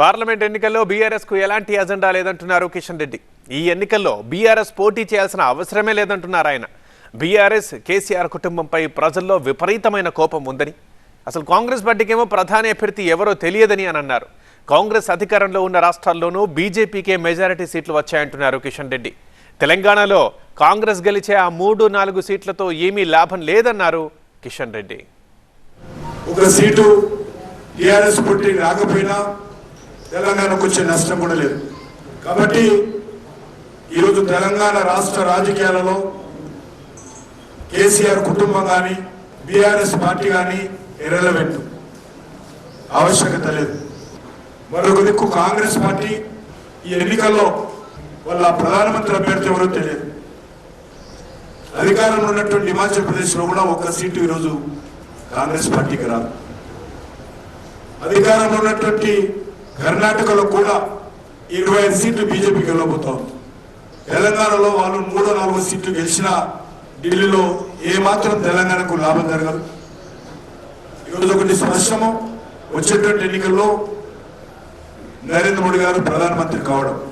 Parliament ఎన్నికల్లో బీఆర్ఎస్కు ఎలాంటి అజెండా లేదంటున్నారు కిషన్ రెడ్డి. ఈ ఎన్నికల్లో బీఆర్ఎస్ పోటీ చేయాల్సిన అవసరమే లేదంటున్నారు ఆయన. బీఆర్ఎస్ కేసీఆర్ కుటుంబంపై ప్రజల్లో విపరీతమైన కోపం ఉందని అసలు కాంగ్రెస్ పార్టీకేమో ప్రధాని అభ్యర్థి ఎవరో తెలియదని అని అన్నారు. కాంగ్రెస్ అధికారంలో ఉన్న రాష్ట్రాల్లోనూ బీజేపీకే మెజారిటీ సీట్లు వచ్చాయంటున్నారు కిషన్ రెడ్డి. తెలంగాణలో కాంగ్రెస్ గెలిచే ఆ మూడు నాలుగు సీట్లతో ఏమీ లాభం లేదన్నారు కిషన్ రెడ్డి. ఒక సీటు టీఆర్ఎస్ పోటీ రాకపోయినా తెలంగాణకు వచ్చే నష్టం కూడా లేదు. కాబట్టి ఈరోజు తెలంగాణ రాష్ట్ర రాజకీయాలలో కేసీఆర్ కుటుంబం కానీ బీఆర్ఎస్ పార్టీ కానీ ఎరలవెంట్ ఆవశ్యకత లేదు. మరొక దిక్కు కాంగ్రెస్ పార్టీ ఈ ఎన్నికల్లో వాళ్ళ ప్రధానమంత్రి అభ్యర్థి ఎవరో తెలియదు. అధికారంలో ఉన్నటువంటి హిమాచల్ ప్రదేశ్లో కూడా ఒక్క సీటు ఈరోజు కాంగ్రెస్ పార్టీకి రాదు. అధికారంలో ఉన్నటువంటి కర్ణాటకలో కూడా ఇరవై ఐదు సీట్లు బీజేపీకి వెళ్ళబోతాం తెలంగాణలో వాళ్ళు మూడో నాలుగో సీట్లు గెలిచినా ఢిల్లీలో ఏ మాత్రం తెలంగాణకు లాభం జరగదు. ఈరోజు ఒకటి స్పష్టము. వచ్చేటువంటి ఎన్నికల్లో నరేంద్ర మోడీ గారు ప్రధానమంత్రి కావడం.